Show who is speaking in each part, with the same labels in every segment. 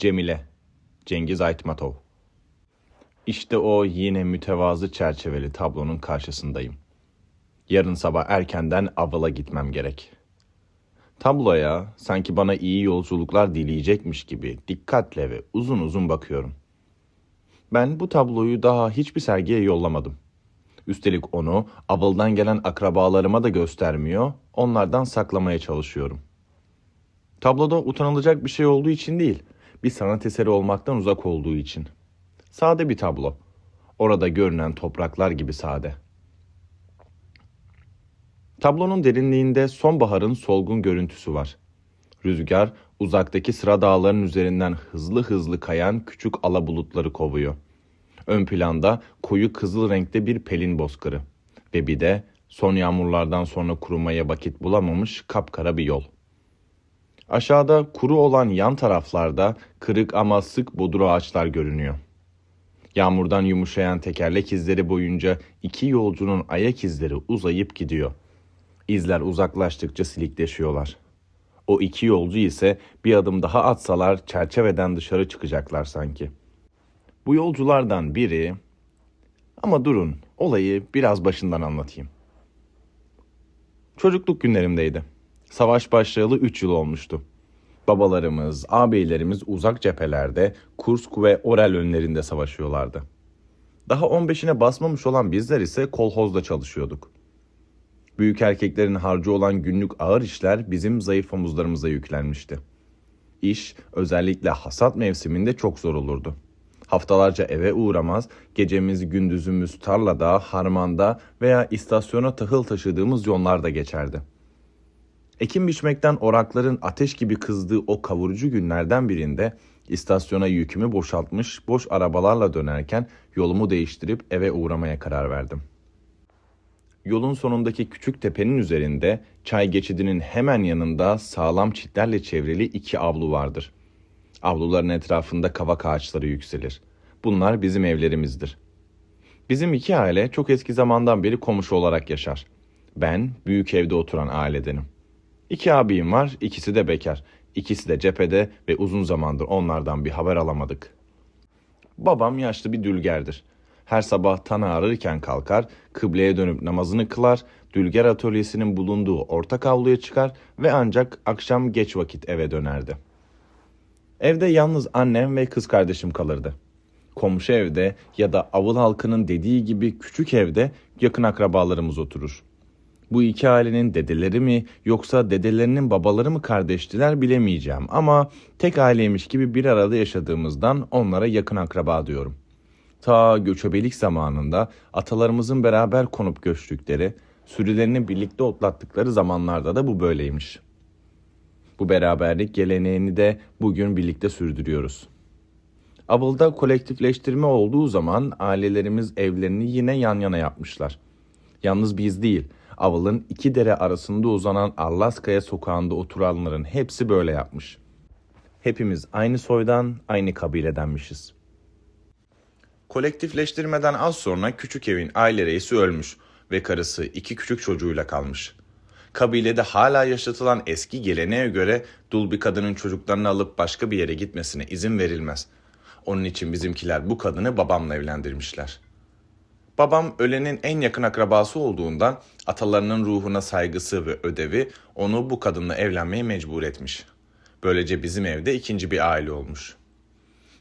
Speaker 1: Cemile, Cengiz Aytmatov. İşte o yine mütevazı çerçeveli tablonun karşısındayım. Yarın sabah erkenden avala gitmem gerek. Tabloya sanki bana iyi yolculuklar dileyecekmiş gibi dikkatle ve uzun uzun bakıyorum. Ben bu tabloyu daha hiçbir sergiye yollamadım. Üstelik onu avıldan gelen akrabalarıma da göstermiyor, onlardan saklamaya çalışıyorum. Tabloda utanılacak bir şey olduğu için değil, bir sanat eseri olmaktan uzak olduğu için. Sade bir tablo. Orada görünen topraklar gibi sade. Tablonun derinliğinde sonbaharın solgun görüntüsü var. Rüzgar uzaktaki sıra dağların üzerinden hızlı hızlı kayan küçük ala bulutları kovuyor. Ön planda koyu kızıl renkte bir pelin bozkırı ve bir de son yağmurlardan sonra kurumaya vakit bulamamış kapkara bir yol. Aşağıda kuru olan yan taraflarda kırık ama sık bodur ağaçlar görünüyor. Yağmurdan yumuşayan tekerlek izleri boyunca iki yolcunun ayak izleri uzayıp gidiyor. İzler uzaklaştıkça silikleşiyorlar. O iki yolcu ise bir adım daha atsalar çerçeveden dışarı çıkacaklar sanki. Bu yolculardan biri... Ama durun, olayı biraz başından anlatayım. Çocukluk günlerimdeydi. Savaş başlayalı 3 yıl olmuştu. Babalarımız, ağabeylerimiz uzak cephelerde Kursk ve Orel önlerinde savaşıyorlardı. Daha 15'ine basmamış olan bizler ise kolhozda çalışıyorduk. Büyük erkeklerin harcı olan günlük ağır işler bizim zayıf omuzlarımıza yüklenmişti. İş özellikle hasat mevsiminde çok zor olurdu. Haftalarca eve uğramaz, gecemiz gündüzümüz tarlada, harmanda veya istasyona tahıl taşıdığımız yollarda geçerdi. Ekim biçmekten orakların ateş gibi kızdığı o kavurucu günlerden birinde istasyona yükümü boşaltmış boş arabalarla dönerken yolumu değiştirip eve uğramaya karar verdim. Yolun sonundaki küçük tepenin üzerinde çay geçidinin hemen yanında sağlam çitlerle çevrili iki avlu vardır. Avluların etrafında kavak ağaçları yükselir. Bunlar bizim evlerimizdir. Bizim iki aile çok eski zamandan beri komşu olarak yaşar. Ben büyük evde oturan ailedenim. İki abim var, ikisi de bekar. İkisi de cephede ve uzun zamandır onlardan bir haber alamadık. Babam yaşlı bir dülgerdir. Her sabah tan ağrırken kalkar, kıbleye dönüp namazını kılar, dülger atölyesinin bulunduğu ortak avluya çıkar ve ancak akşam geç vakit eve dönerdi. Evde yalnız annem ve kız kardeşim kalırdı. Komşu evde ya da avıl halkının dediği gibi küçük evde yakın akrabalarımız oturur. Bu iki ailenin dedeleri mi yoksa dedelerinin babaları mı kardeştiler bilemeyeceğim ama tek aileymiş gibi bir arada yaşadığımızdan onlara yakın akraba diyorum. Ta göçebelik zamanında atalarımızın beraber konup göçtükleri, sürülerini birlikte otlattıkları zamanlarda da bu böyleymiş. Bu beraberlik geleneğini de bugün birlikte sürdürüyoruz. Avılda kolektifleştirme olduğu zaman ailelerimiz evlerini yine yan yana yapmışlar. Yalnız biz değil, Avıl'ın iki dere arasında uzanan Allaskaya sokağında oturanların hepsi böyle yapmış. Hepimiz aynı soydan, aynı kabiledenmişiz. Kolektifleştirmeden az sonra küçük evin aile reisi ölmüş ve karısı iki küçük çocuğuyla kalmış. Kabilede hala yaşatılan eski geleneğe göre dul bir kadının çocuklarını alıp başka bir yere gitmesine izin verilmez. Onun için bizimkiler bu kadını babamla evlendirmişler. Babam ölenin en yakın akrabası olduğundan atalarının ruhuna saygısı ve ödevi onu bu kadınla evlenmeye mecbur etmiş. Böylece bizim evde ikinci bir aile olmuş.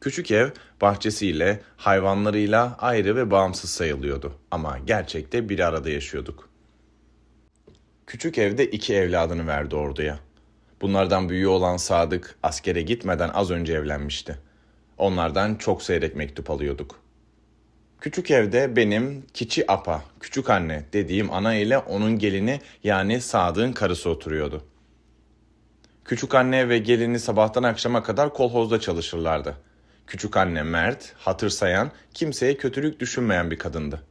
Speaker 1: Küçük ev bahçesiyle, hayvanlarıyla ayrı ve bağımsız sayılıyordu ama gerçekte bir arada yaşıyorduk. Küçük evde iki evladını verdi orduya. Bunlardan büyüğü olan Sadık askere gitmeden az önce evlenmişti. Onlardan çok seyrek mektup alıyorduk. Küçük evde benim Kiçi Apa, küçük anne dediğim ana ile onun gelini yani Sadık'ın karısı oturuyordu. Küçük anne ve gelini sabahtan akşama kadar kolhozda çalışırlardı. Küçük anne mert, hatır sayan, kimseye kötülük düşünmeyen bir kadındı.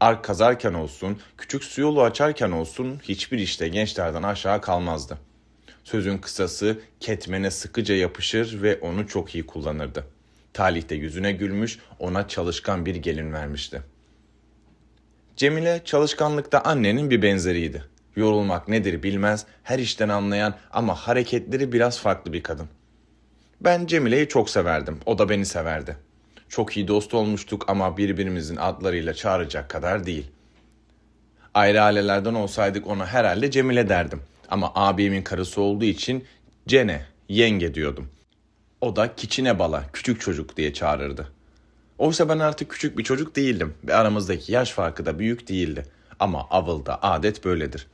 Speaker 1: Ark kazarken olsun, küçük su yolu açarken olsun hiçbir işte gençlerden aşağı kalmazdı. Sözün kısası ketmene sıkıca yapışır ve onu çok iyi kullanırdı. Talihte yüzüne gülmüş, ona çalışkan bir gelin vermişti. Cemile çalışkanlıkta annenin bir benzeriydi. Yorulmak nedir bilmez, her işten anlayan ama hareketleri biraz farklı bir kadın. Ben Cemile'yi çok severdim. O da beni severdi. Çok iyi dost olmuştuk ama birbirimizin adlarıyla çağıracak kadar değil. Ayrı ailelerden olsaydık ona herhalde Cemile derdim. Ama abimin karısı olduğu için Cene, yenge diyordum. O da kiçine bala, küçük çocuk diye çağırırdı. Oysa ben artık küçük bir çocuk değildim ve aramızdaki yaş farkı da büyük değildi. Ama avılda adet böyledir.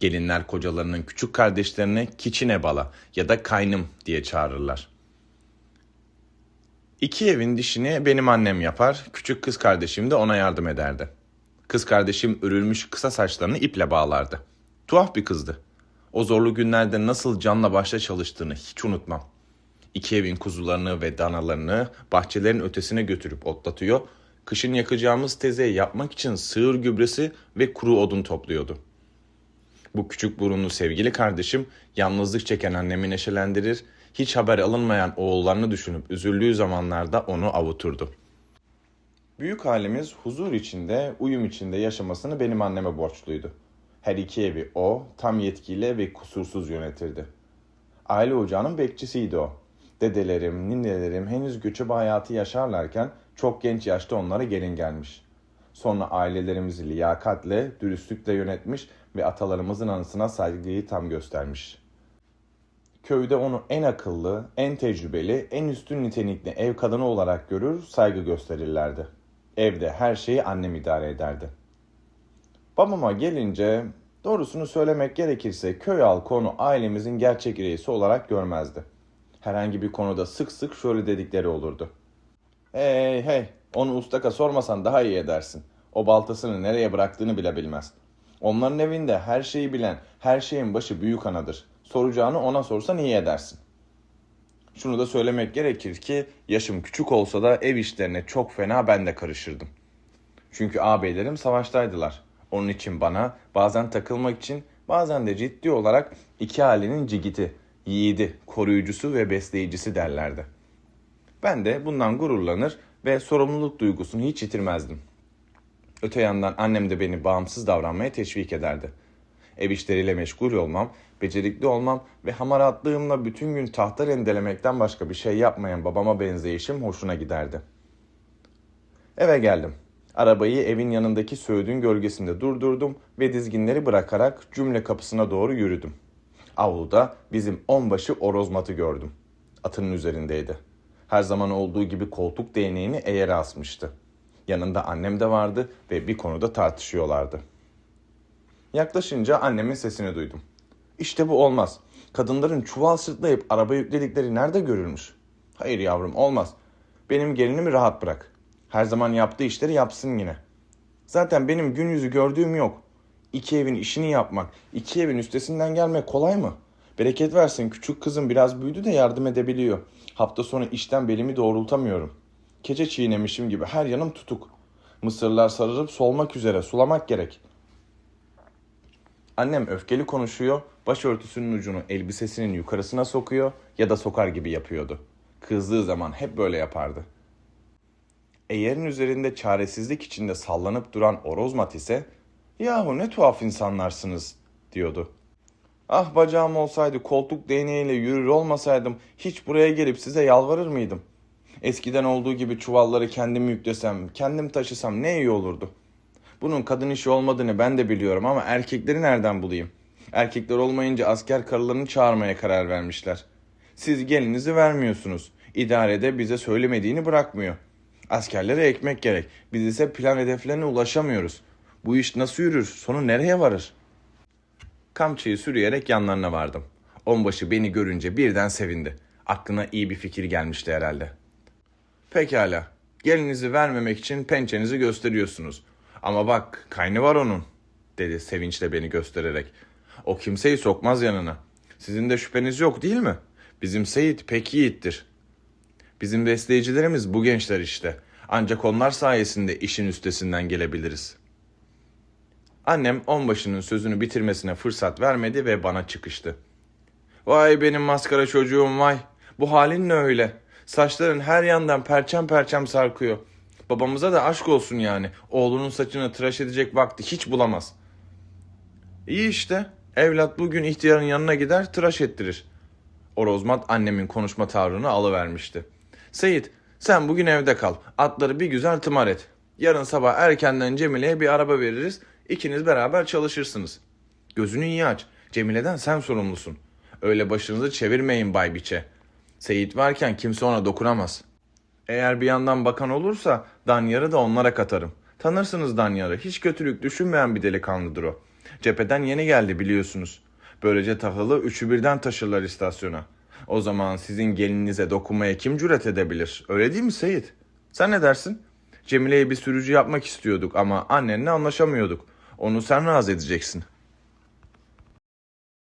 Speaker 1: Gelinler kocalarının küçük kardeşlerine kiçine bala ya da kaynım diye çağırırlar. İki evin dişini benim annem yapar, küçük kız kardeşim de ona yardım ederdi. Kız kardeşim örülmüş kısa saçlarını iple bağlardı. Tuhaf bir kızdı. O zorlu günlerde nasıl canla başla çalıştığını hiç unutmam. İki evin kuzularını ve danalarını bahçelerin ötesine götürüp otlatıyor, kışın yakacağımız tezeyi yapmak için sığır gübresi ve kuru odun topluyordu. Bu küçük burunlu sevgili kardeşim yalnızlık çeken annemi neşelendirir, hiç haber alınmayan oğullarını düşünüp üzüldüğü zamanlarda onu avuturdu. Büyük halimiz huzur içinde, uyum içinde yaşamasını benim anneme borçluydu. Her iki evi o tam yetkiyle ve kusursuz yönetirdi. Aile ocağının bekçisiydi o. Dedelerim, ninelerim henüz göçebe hayatı yaşarlarken çok genç yaşta onlara gelin gelmiş. Sonra ailelerimizi liyakatle, dürüstlükle yönetmiş ve atalarımızın anısına saygıyı tam göstermiş. Köyde onu en akıllı, en tecrübeli, en üstün nitelikli ev kadını olarak görür, saygı gösterirlerdi. Evde her şeyi annem idare ederdi. Babama gelince, doğrusunu söylemek gerekirse köy halkı onu ailemizin gerçek reisi olarak görmezdi. Herhangi bir konuda sık sık şöyle dedikleri olurdu. Hey hey, onu ustaka sormasan daha iyi edersin. O baltasını nereye bıraktığını bile bilmez. Onların evinde her şeyi bilen, her şeyin başı büyük anadır. Soracağını ona sorsan iyi edersin. Şunu da söylemek gerekir ki yaşım küçük olsa da ev işlerine çok fena ben de karışırdım. Çünkü ağabeylerim savaştaydılar. Onun için bana bazen takılmak için bazen de ciddi olarak iki ailenin cigiti, yiğidi, koruyucusu ve besleyicisi derlerdi. Ben de bundan gururlanır ve sorumluluk duygusunu hiç yitirmezdim. Öte yandan annem de beni bağımsız davranmaya teşvik ederdi. Ev işleriyle meşgul olmam, becerikli olmam ve hamaratlığımla bütün gün tahta rendelemekten başka bir şey yapmayan babama benzeyişim hoşuna giderdi. Eve geldim. Arabayı evin yanındaki söğüdün gölgesinde durdurdum ve dizginleri bırakarak cümle kapısına doğru yürüdüm. Avluda bizim onbaşı orozmatı gördüm. Atının üzerindeydi. Her zaman olduğu gibi koltuk değneğini eğere asmıştı. Yanında annem de vardı ve bir konuda tartışıyorlardı. Yaklaşınca annemin sesini duydum. İşte bu olmaz. Kadınların çuval sırtlayıp araba yükledikleri nerede görülmüş? Hayır yavrum olmaz. Benim gelinimi rahat bırak. Her zaman yaptığı işleri yapsın yine. Zaten benim gün yüzü gördüğüm yok. İki evin işini yapmak, iki evin üstesinden gelmek kolay mı? Bereket versin küçük kızım biraz büyüdü de yardım edebiliyor. Hafta sonu işten belimi doğrultamıyorum. Keçe çiğnemişim gibi her yanım tutuk. Mısırlar sararıp solmak üzere sulamak gerek. Annem öfkeli konuşuyor, başörtüsünün ucunu elbisesinin yukarısına sokuyor ya da sokar gibi yapıyordu. Kızdığı zaman hep böyle yapardı. Eğerin üzerinde çaresizlik içinde sallanıp duran Orozmat ise ''Yahu ne tuhaf insanlarsınız'' diyordu. ''Ah bacağım olsaydı koltuk değneğiyle yürür olmasaydım hiç buraya gelip size yalvarır mıydım? Eskiden olduğu gibi çuvalları kendim yüklesem, kendim taşısam ne iyi olurdu. Bunun kadın işi olmadığını ben de biliyorum ama erkekleri nereden bulayım? Erkekler olmayınca asker karılarını çağırmaya karar vermişler. Siz gelinizi vermiyorsunuz. İdarede bize söylemediğini bırakmıyor. Askerlere ekmek gerek. Biz ise plan hedeflerine ulaşamıyoruz. Bu iş nasıl yürür? Sonu nereye varır? Kamçıyı sürüyerek yanlarına vardım. Onbaşı beni görünce birden sevindi. Aklına iyi bir fikir gelmişti herhalde. Pekala. Gelinizi vermemek için pençenizi gösteriyorsunuz. Ama bak kaynı var onun dedi sevinçle beni göstererek. O kimseyi sokmaz yanına. Sizin de şüpheniz yok değil mi? Bizim Seyit pek yiğittir. Bizim besleyicilerimiz bu gençler işte. Ancak onlar sayesinde işin üstesinden gelebiliriz. Annem onbaşının sözünü bitirmesine fırsat vermedi ve bana çıkıştı. Vay benim maskara çocuğum vay. Bu halin ne öyle? Saçların her yandan perçem perçem sarkıyor. Babamıza da aşk olsun yani. Oğlunun saçını tıraş edecek vakti hiç bulamaz. İyi işte. Evlat bugün ihtiyarın yanına gider tıraş ettirir. Orozmat annemin konuşma tavrını alıvermişti. Seyit sen bugün evde kal. Atları bir güzel tımar et. Yarın sabah erkenden Cemile'ye bir araba veririz. İkiniz beraber çalışırsınız. Gözünü iyi aç. Cemile'den sen sorumlusun. Öyle başınızı çevirmeyin Bay Biçe. Seyit varken kimse ona dokunamaz. Eğer bir yandan bakan olursa Danyar'ı da onlara katarım. Tanırsınız Danyar'ı. Hiç kötülük düşünmeyen bir delikanlıdır o. Cepheden yeni geldi biliyorsunuz. Böylece tahılı üçü birden taşırlar istasyona. O zaman sizin gelininize dokunmaya kim cüret edebilir? Öyle değil mi Seyit? Sen ne dersin? Cemile'ye bir sürücü yapmak istiyorduk ama annenle anlaşamıyorduk. Onu sen razı edeceksin.